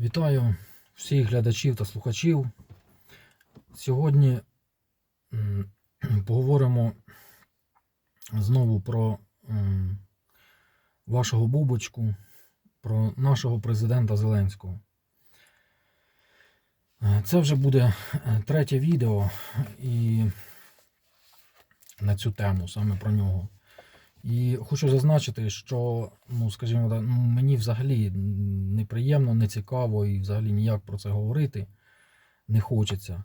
Вітаю всіх глядачів та слухачів. Сьогодні поговоримо знову про вашого бубочку, про нашого президента Зеленського. Це вже буде е, третє відео і на цю тему, саме про нього. І хочу зазначити, що, ну, скажімо ну, мені взагалі неприємно, не цікаво і взагалі ніяк про це говорити не хочеться.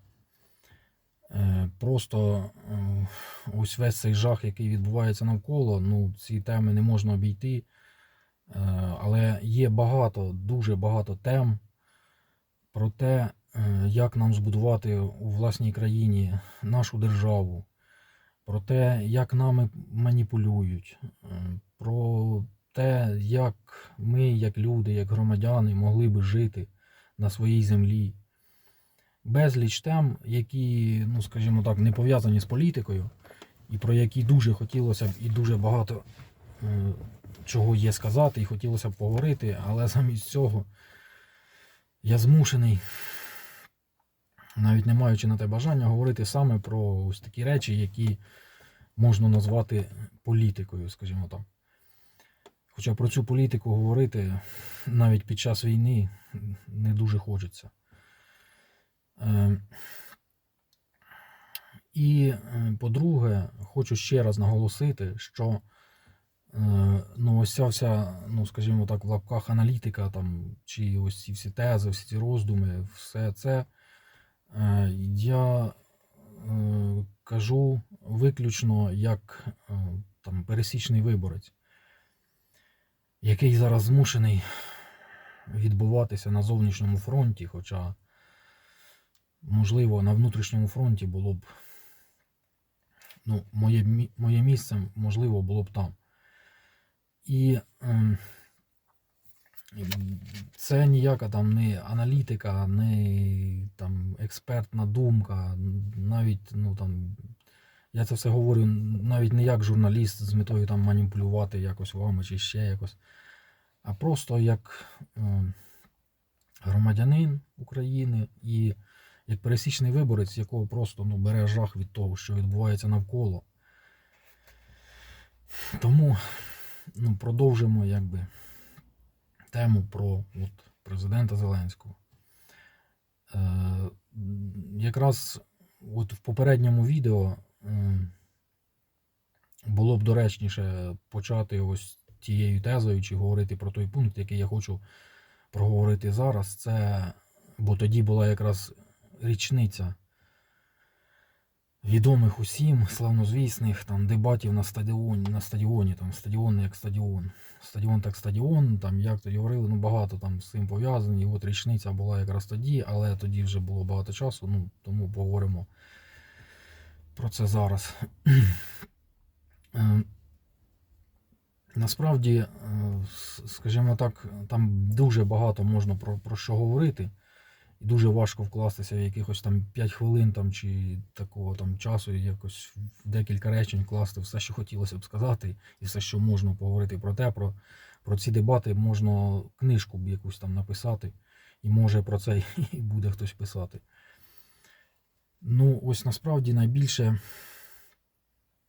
Е, Просто е, ось весь цей жах, який відбувається навколо, ну, ці теми не можна обійти. Е, Але є багато, дуже багато тем про те, як нам збудувати у власній країні нашу державу про те, як нами маніпулюють, е, про те, як ми, як люди, як громадяни, могли би жити на своїй землі. Безліч тем, які, ну скажімо так, не пов'язані з політикою, і про які дуже хотілося б і дуже багато е, чого є сказати, і хотілося б поговорити, але замість цього я змушений навіть не маючи на те бажання, говорити саме про ось такі речі, які можна назвати політикою, скажімо так. Хоча про цю політику говорити навіть під час війни не дуже хочеться. Е, І, е, по-друге, хочу ще раз наголосити, що е, ну, ось ця вся, ну, скажімо так, в лапках аналітика, там, чи ось ці всі тези, всі ці роздуми, все це Я е, кажу виключно як е, там, пересічний виборець, який зараз змушений відбуватися на зовнішньому фронті, хоча, можливо, на внутрішньому фронті було б ну, моє, моє місце, можливо, було б там. І ем, це ніяка там не аналітика, не там експертна думка. Навіть ну там я це все говорю навіть не як журналіст з метою там маніпулювати якось вами чи ще якось, а просто як е, громадянин України і як пересічний виборець, якого просто ну, бере жах від того, що відбувається навколо. Тому ну, продовжимо якби тему про от, президента Зеленського. Е, якраз от в попередньому відео е, було б доречніше почати ось тією тезою чи говорити про той пункт, який я хочу проговорити зараз. Це, бо тоді була якраз річниця відомих усім славнозвісних там дебатів на стадіоні, на стадіоні, там стадіон як стадіон, стадіон так стадіон, там як тоді говорили, ну багато там з цим пов'язані. І от річниця була якраз тоді, але тоді вже було багато часу, ну тому поговоримо про це зараз. Е, Насправді, е, скажімо так, там дуже багато можна про, про що говорити. І дуже важко вкластися в якихось там 5 хвилин там, чи такого там часу, і якось в декілька речень вкласти все, що хотілося б сказати, і все, що можна поговорити про те, про, про ці дебати можна книжку якусь там написати, і може про це і буде хтось писати. Ну, ось насправді найбільше,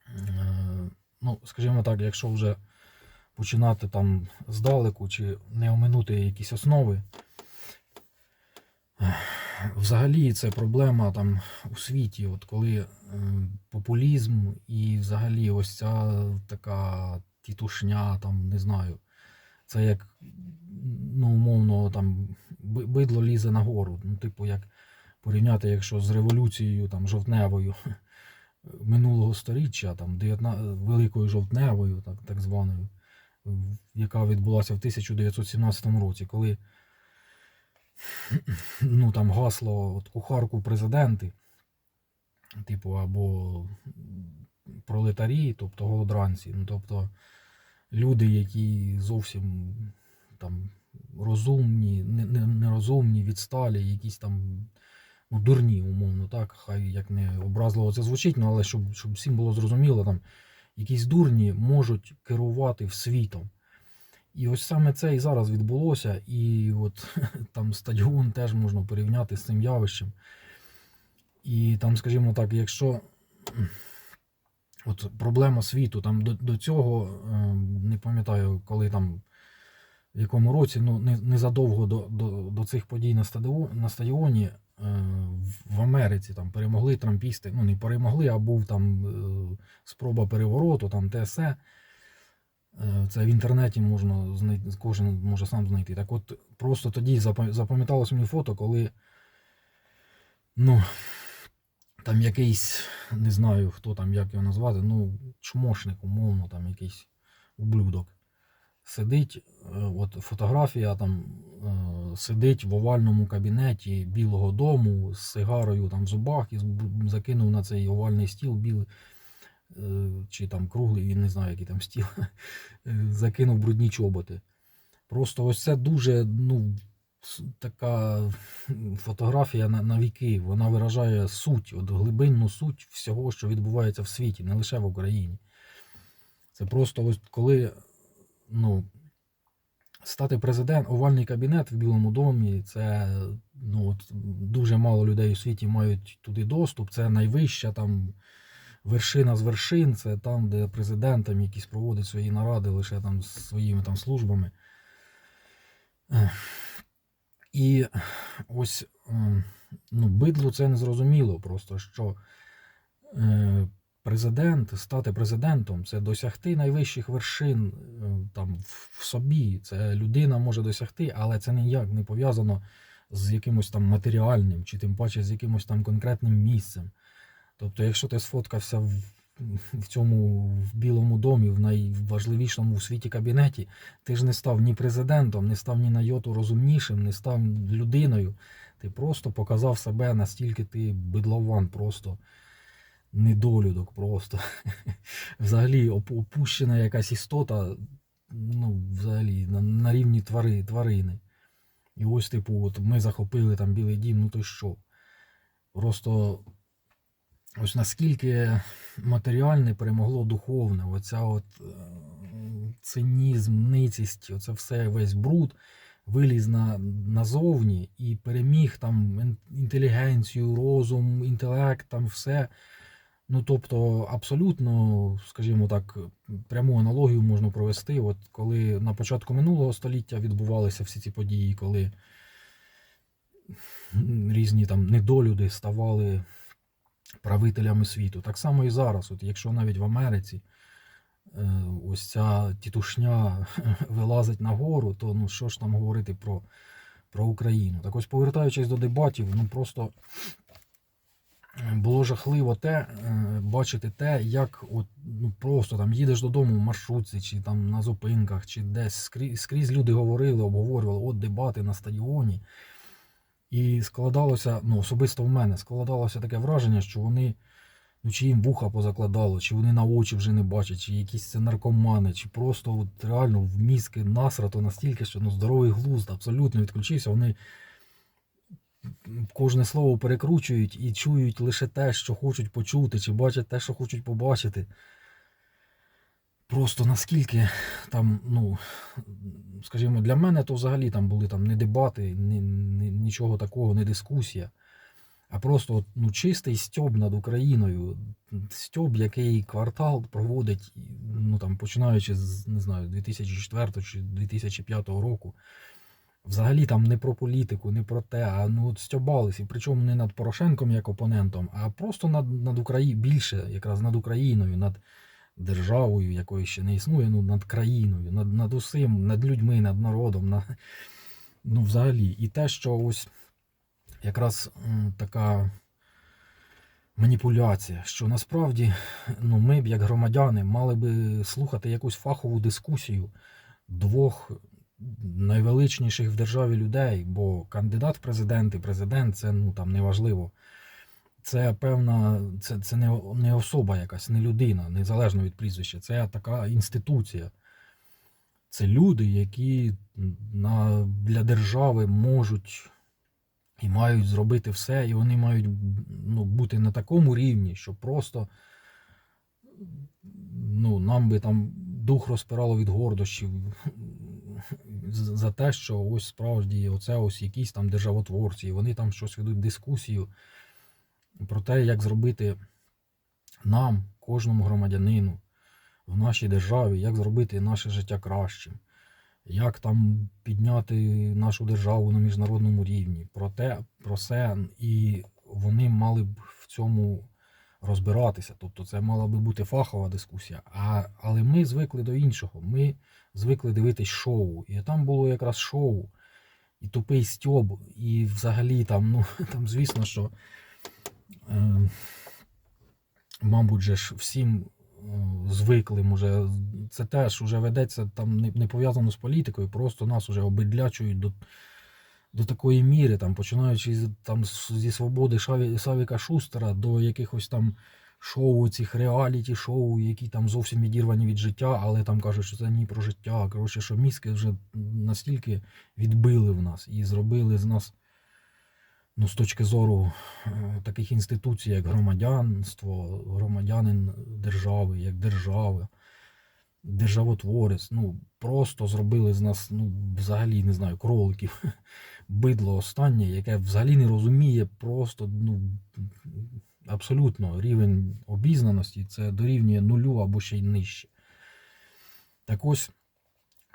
е, ну, скажімо так, якщо вже починати там здалеку, чи не оминути якісь основи. Взагалі це проблема там у світі, от коли е, популізм і взагалі ось ця така тітушня, там не знаю, це як ну, умовно там бидло лізе нагору. Ну, типу, як порівняти, якщо з революцією там жовтневою минулого сторіччя, там 19, великою жовтневою, так, так званою, яка відбулася в 1917 році, коли ну там гасло от кухарку президенти, типу, або пролетарі, тобто голодранці, ну тобто люди, які зовсім там розумні, не- не- нерозумні, відсталі, якісь там ну, дурні, умовно, так, хай як не образливо це звучить, ну, але щоб, щоб всім було зрозуміло, там якісь дурні можуть керувати світом. І ось саме це і зараз відбулося, і от там стадіон теж можна порівняти з цим явищем. І там, скажімо так, якщо от проблема світу, там до, до цього, е, не пам'ятаю, коли там, в якому році, ну не, незадовго до, до, до цих подій на стадіоні, на стадіоні е, в Америці там перемогли трампісти. Ну, не перемогли, а був там е, спроба перевороту, там те все. Е, Це в інтернеті можна знайти, кожен може сам знайти. Так от просто тоді запам'яталось мені фото, коли ну, там якийсь, не знаю хто там, як його назвати, ну, чмошник, умовно, там якийсь ублюдок. Сидить, е, от фотографія там е, сидить в овальному кабінеті Білого дому з сигарою там в зубах і закинув на цей овальний стіл білий. Е, Чи там круглий, він не знаю, який там стіл, е, закинув брудні чоботи. Просто ось це дуже, ну, така фотографія на, на віки. Вона виражає суть, от глибинну суть всього, що відбувається в світі, не лише в Україні. Це просто ось коли ну, стати президент, овальний кабінет в Білому домі, це ну, от, дуже мало людей у світі мають туди доступ. Це найвища там вершина з вершин, це там, де президент якісь проводить свої наради лише там з своїми там службами. І ось ем, ну, бидлу це не зрозуміло, просто що е, президент, стати президентом це досягти найвищих вершин е, там в собі. Це людина може досягти, але це ніяк не пов'язано з якимось там матеріальним, чи тим паче з якимось там конкретним місцем. Тобто, якщо ти сфоткався в, в цьому в Білому домі, в найважливішому в світі кабінеті, ти ж не став ні президентом, не став ні на йоту розумнішим, не став людиною. Ти просто показав себе настільки ти бидлован, просто недолюдок, просто. Взагалі опущена якась істота, ну, взагалі, на, на рівні твари, тварини. І ось, типу, от ми захопили там Білий дім, ну то що? Просто ось наскільки матеріальне перемогло духовне, оця от е, цинізм, ницість, оце все весь бруд виліз на, назовні і переміг там інтелігенцію, розум, інтелект, там все. Ну, тобто, абсолютно, скажімо так, пряму аналогію можна провести. От коли на початку минулого століття відбувалися всі ці події, коли різні там недолюди ставали правителями світу. Так само і зараз. От якщо навіть в Америці е, ось ця тітушня вилазить нагору, то ну що ж там говорити про, про Україну? Так ось повертаючись до дебатів, ну просто було жахливо те, е, бачити те, як от, ну, просто там їдеш додому в маршрутці, чи там на зупинках, чи десь скрізь, скрізь люди говорили, обговорювали, от дебати на стадіоні. І складалося, ну особисто в мене, складалося таке враження, що вони, ну чи їм вуха позакладало, чи вони на очі вже не бачать, чи якісь це наркомани, чи просто от реально в мізки насрато настільки, що ну, здоровий глузд абсолютно відключився. Вони кожне слово перекручують і чують лише те, що хочуть почути, чи бачать те, що хочуть побачити. Просто наскільки там, ну, скажімо, для мене то взагалі там були там не дебати, ні, ні, нічого такого, не дискусія. А просто ну, чистий стьоб над Україною. Стьоб, який квартал проводить, ну там, починаючи з не знаю, 2004 чи 2005 року. Взагалі там не про політику, не про те, а ну от стьобались. І причому не над Порошенком як опонентом, а просто над, над Україною, більше якраз над Україною, над державою, якої ще не існує, ну над країною, над, над усім, над людьми, над народом. На, ну, взагалі. І те, що ось якраз така маніпуляція, що насправді ну, ми б, як громадяни, мали би слухати якусь фахову дискусію двох найвеличніших в державі людей, бо кандидат в президенти, президент це ну там неважливо. Це певна, це, це не, не особа якась, не людина, незалежно від прізвища. Це така інституція. Це люди, які на, для держави можуть і мають зробити все, і вони мають ну, бути на такому рівні, що просто ну, нам би там дух розпирало від гордощів. за те, що ось справді оце ось якісь там державотворці, і вони там щось ведуть дискусію про те, як зробити нам, кожному громадянину в нашій державі, як зробити наше життя кращим, як там підняти нашу державу на міжнародному рівні. Про те, про все, і вони мали б в цьому розбиратися. Тобто це мала би бути фахова дискусія. А, але ми звикли до іншого. Ми звикли дивитись шоу. І там було якраз шоу, і тупий стьоб, і взагалі там, ну, там звісно, що. Е, мабуть, же ж всім е, звиклим уже. Це теж уже ведеться там не, пов'язано з політикою, просто нас уже обидлячують до, до такої міри, там, починаючи там, зі свободи Шаві, Савіка Шустера до якихось там шоу, цих реаліті-шоу, які там зовсім відірвані від життя, але там кажуть, що це не про життя. Коротше, що мізки вже настільки відбили в нас і зробили з нас ну, з точки зору е, таких інституцій, як громадянство, громадянин держави, як держави, державотворець, ну, просто зробили з нас, ну, взагалі, не знаю, кроликів, бидло останнє, яке взагалі не розуміє просто, ну, абсолютно рівень обізнаності, це дорівнює нулю або ще й нижче. Так ось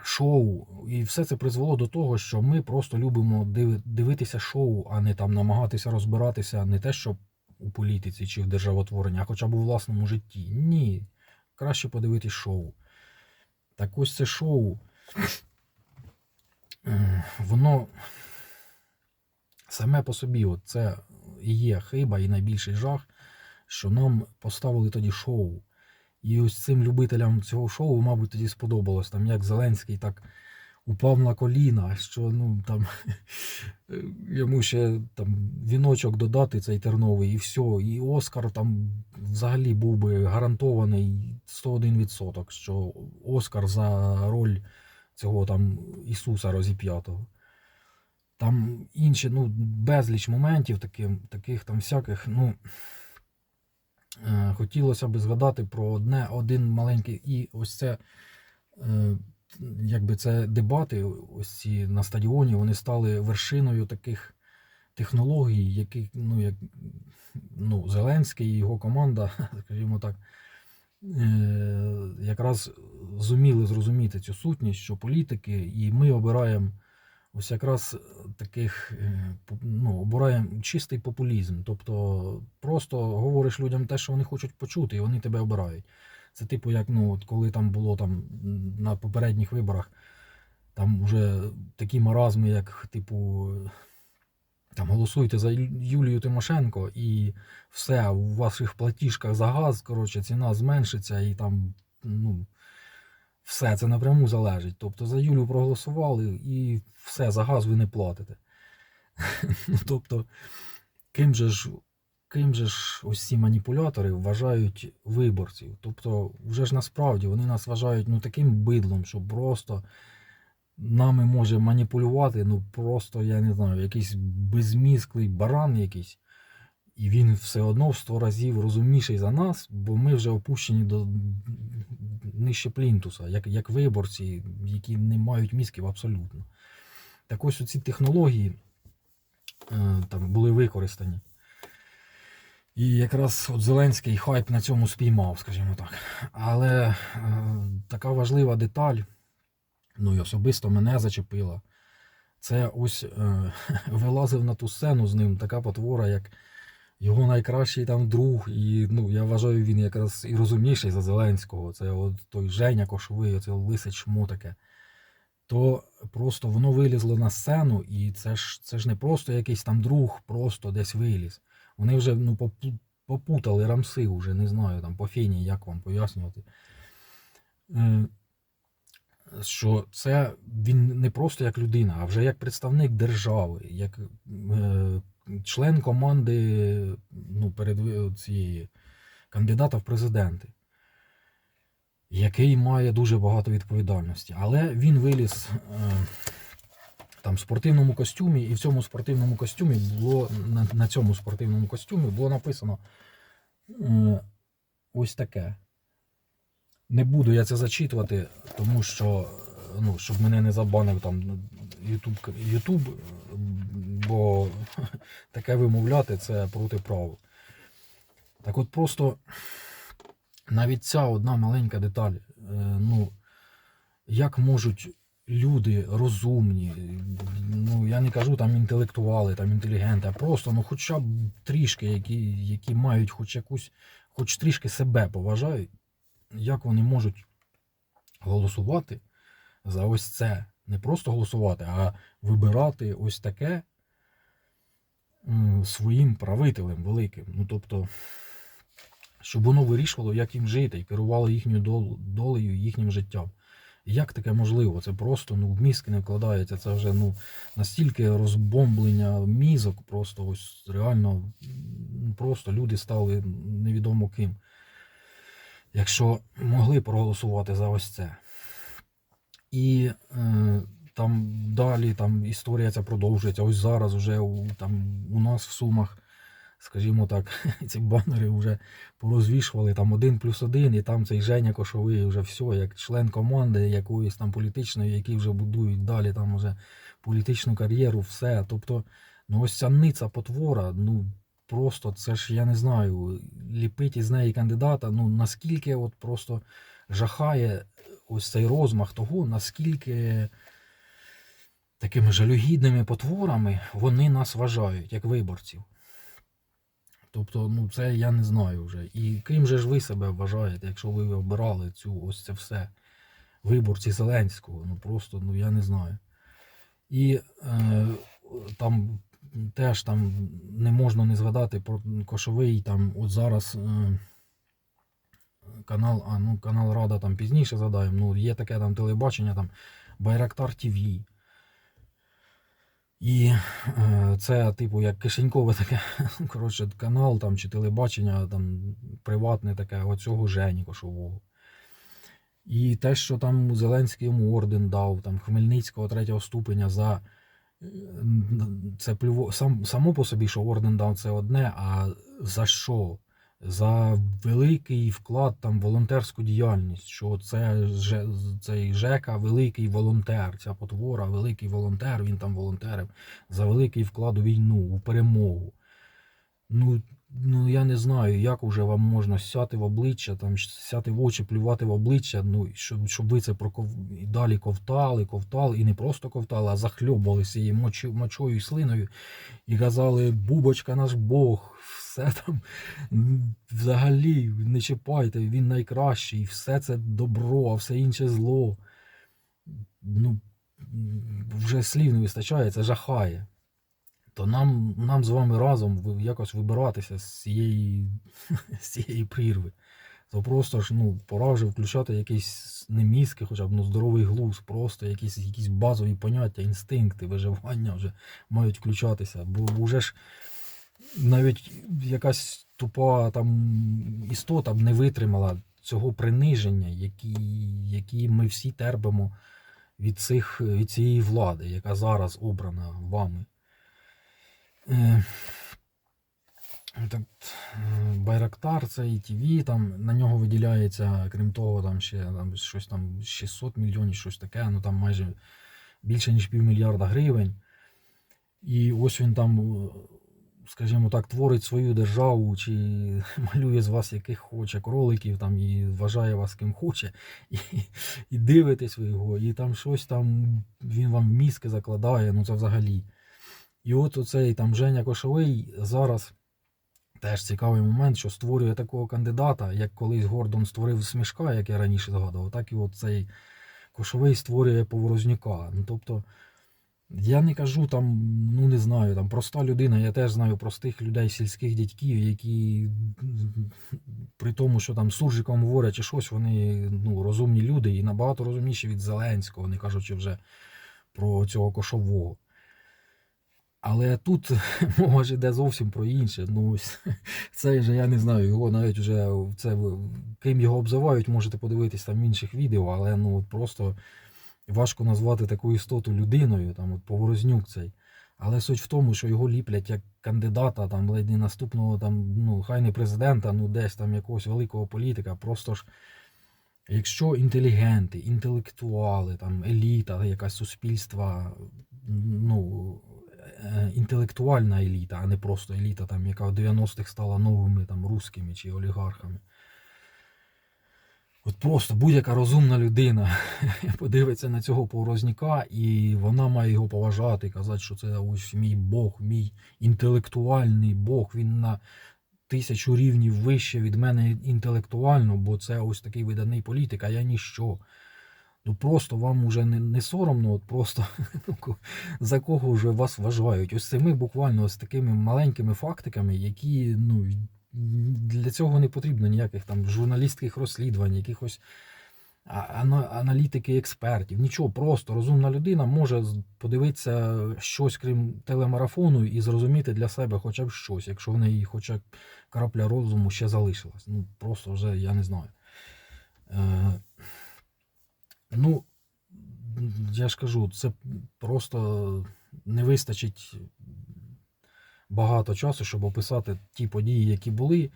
шоу, і все це призвело до того, що ми просто любимо дивитися шоу, а не там намагатися розбиратися не те, що у політиці чи в державотворенні, а хоча б у власному житті. Ні. Краще подивитись шоу. Так ось це шоу, е, воно саме по собі, от це і є хиба, і найбільший жах, що нам поставили тоді шоу. І ось цим любителям цього шоу, мабуть, тоді сподобалось, там як Зеленський так упав на коліна, що ну там йому ще там віночок додати цей терновий, і все. І Оскар там взагалі був би гарантований 101%, що Оскар за роль цього там Ісуса розіп'ятого. Там інші, ну, безліч моментів, таких, таких там всяких, ну. Е, Хотілося б згадати про одне, один маленький, і ось це, е, якби це дебати, ось ці на стадіоні, вони стали вершиною таких технологій, яких, ну, як ну, Зеленський і його команда, скажімо так, е, якраз зуміли зрозуміти цю сутність, що політики, і ми обираємо ось якраз таких, е, ну, обираємо чистий популізм. Тобто просто говориш людям те, що вони хочуть почути, і вони тебе обирають. Це типу, як ну, от коли там було там на попередніх виборах, там вже такі маразми, як, типу, там голосуйте за Юлію Тимошенко, і все, у ваших платіжках за газ, коротше, ціна зменшиться, і там, ну, все це напряму залежить. Тобто за Юлю проголосували і все, за газ ви не платите. Ну, тобто, ким же ж, ким же ж ось ці маніпулятори вважають виборців? Тобто, вже ж насправді вони нас вважають ну, таким бидлом, що просто нами може маніпулювати, ну просто, я не знаю, якийсь безмізклий баран якийсь. І він все одно в 100 разів розумніший за нас, бо ми вже опущені до нижче плінтуса, як, як виборці, які не мають мізків абсолютно. Так ось ці технології е, там були використані. І якраз от Зеленський хайп на цьому спіймав, скажімо так. Але е, така важлива деталь, ну і особисто мене зачепила. Це ось е, вилазив на ту сцену з ним така потвора, як його найкращий там друг. І ну, я вважаю, він якраз і розумніший за Зеленського. Це от той Женя Кошовий, оце лисе чмо таке. То просто воно вилізло на сцену, і це ж, це ж не просто якийсь там друг, просто десь виліз. Вони вже ну, попутали рамси, вже не знаю, там по фені, як вам пояснювати. Е, Що це він не просто як людина, а вже як представник держави, як е, член команди ну, перед цієї кандидата в президенти, який має дуже багато відповідальності. Але він виліз е, там в спортивному костюмі, і в цьому спортивному костюмі було на, на цьому спортивному костюмі було написано е, ось таке. Не буду я це зачитувати, тому що ну, щоб мене не забанив там Ютуб, Ютуб, бо таке вимовляти це проти правил. Так от просто навіть ця одна маленька деталь, е, ну, як можуть люди розумні, ну я не кажу там інтелектуали, там інтелігенти, а просто ну хоча б трішки, які, які мають хоч якусь, хоч трішки себе поважають, як вони можуть голосувати за ось це. Не просто голосувати, а вибирати ось таке своїм правителем великим. Ну тобто, щоб воно вирішувало, як їм жити, і керувало їхньою долею, їхнім життям. Як таке можливо? Це просто ну, в мізки не вкладається. Це вже ну, настільки розбомблення мізок, просто ось реально просто люди стали невідомо ким. Якщо могли проголосувати за ось це. І е, там далі там історія ця продовжується. Ось зараз вже у, там, у нас в Сумах, скажімо так, ці банери вже порозвішували там один плюс один, і там цей Женя Кошовий вже все, як член команди якоїсь там політичної, які вже будують далі там вже політичну кар'єру, все. Тобто, ну ось ця ниця потвора, ну просто це ж я не знаю, ліпить із неї кандидата, ну наскільки от просто жахає ось цей розмах того, наскільки такими жалюгідними потворами вони нас вважають, як виборців. Тобто, ну це я не знаю вже. І ким же ж ви себе вважаєте, якщо ви обирали цю ось це все виборці Зеленського? Ну просто ну я не знаю. І е, там теж там не можна не згадати про Кошовий, там от зараз. Е, канал, а ну канал Рада там пізніше згадаємо. Ну, є таке там телебачення, там Байрактар ТВ. І е, це, типу, як кишенькове таке, коротше, канал там чи телебачення, там приватне таке, оцього Жені Кошового. І те, що там Зеленський йому орден дав, там Хмельницького третього ступеня за е, це плюво, сам, само по собі, що орден дав, це одне, а за що? За великий вклад там волонтерську діяльність, що це цей Жека великий волонтер, ця потвора, великий волонтер, він там волонтерив за великий вклад у війну, у перемогу. Ну, ну я не знаю, як уже вам можна сяти в обличчя, там сяти в очі, плювати в обличчя, ну щоб, щоб ви це проков... і далі ковтали, ковтали, і не просто ковтали, а захльобувалися її мочою, мочою і слиною і казали, Бубочка наш Бог, все там взагалі не чіпайте, він найкращий, все це добро, а все інше зло. Ну, вже слів не вистачає, це жахає. То нам, нам з вами разом якось вибиратися з цієї, з цієї прірви. То просто ж ну, пора вже включати якісь не мізки, хоча б ну, здоровий глузд, просто якісь, якісь базові поняття, інстинкти, виживання вже мають включатися. Бо вже ж навіть якась тупа там істота б не витримала цього приниження, які, які ми всі терпимо від, цих, від цієї влади, яка зараз обрана вами. Е, е, Байрактар, це ТВ, там на нього виділяється, крім того, там ще там, щось там 600 мільйонів, щось таке, ну там майже більше ніж півмільярда гривень. І ось він там, е, скажімо так, творить свою державу, чи малює з вас яких хоче кроликів там, і вважає вас ким хоче, і, і дивитесь ви його, і там щось там він вам в мізки закладає, ну це взагалі. І от оцей там Женя Кошовий зараз теж цікавий момент, що створює такого кандидата, як колись Гордон створив смішка, як я раніше згадував, так і от цей Кошовий створює Поворознюка. Ну, тобто, я не кажу там, ну не знаю, там проста людина, я теж знаю простих людей, сільських дядьків, які при тому, що там суржиком говорять чи щось, вони ну, розумні люди і набагато розумніші від Зеленського, не кажучи вже про цього кошового. Але тут мова ж йде зовсім про інше. Ну, ось, це вже я не знаю, його навіть вже це ким його обзивають, можете подивитись там в інших відео, але ну от просто важко назвати таку істоту людиною, там от Поворознюк цей. Але суть в тому, що його ліплять як кандидата, там ледь не наступного, там, ну, хай не президента, ну десь там якогось великого політика. Просто ж Якщо інтелігенти, інтелектуали, там, еліта, якась суспільства, ну, інтелектуальна еліта, а не просто еліта, там, яка в 90-х стала новими там, русскими чи олігархами. От просто будь-яка розумна людина подивиться на цього повозняка, і вона має його поважати, казати, що це ось мій Бог, мій інтелектуальний Бог, він на тисячу рівнів вище від мене інтелектуально, бо це ось такий виданий політик, а я ніщо. Ну просто вам уже не, не соромно, от просто ну, за кого вже вас вважають. Ось цими буквально ось такими маленькими фактиками, які ну, для цього не потрібно ніяких там журналістських розслідувань, якихось аналітики експертів. Нічого, просто розумна людина може подивитися щось крім телемарафону і зрозуміти для себе хоча б щось, якщо в неї хоча б крапля розуму ще залишилась. Ну просто вже я не знаю. Ну, я ж кажу, це просто не вистачить багато часу, щоб описати ті події, які були.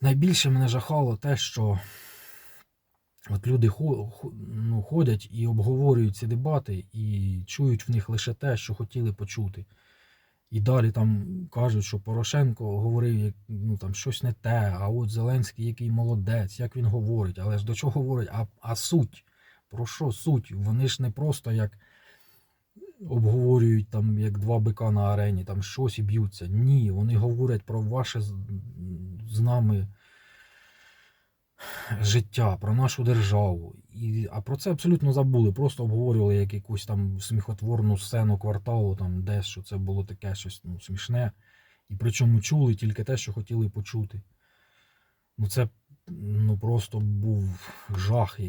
Найбільше мене жахало те, що от люди ну, ходять і обговорюють ці дебати, і чують в них лише те, що хотіли почути. І далі там кажуть, що Порошенко говорив ну, там, щось не те, а от Зеленський який молодець, як він говорить. Але ж до чого говорить? А, а суть? Про що суть? Вони ж не просто як обговорюють там як два бика на арені, там щось і б'ються. Ні, вони говорять про ваше з, нами життя, про нашу державу. І, а про це абсолютно забули. Просто обговорювали як якусь там сміхотворну сцену кварталу, там десь, що це було таке щось ну, смішне. І причому чули тільки те, що хотіли почути. Ну це ну, просто був жах.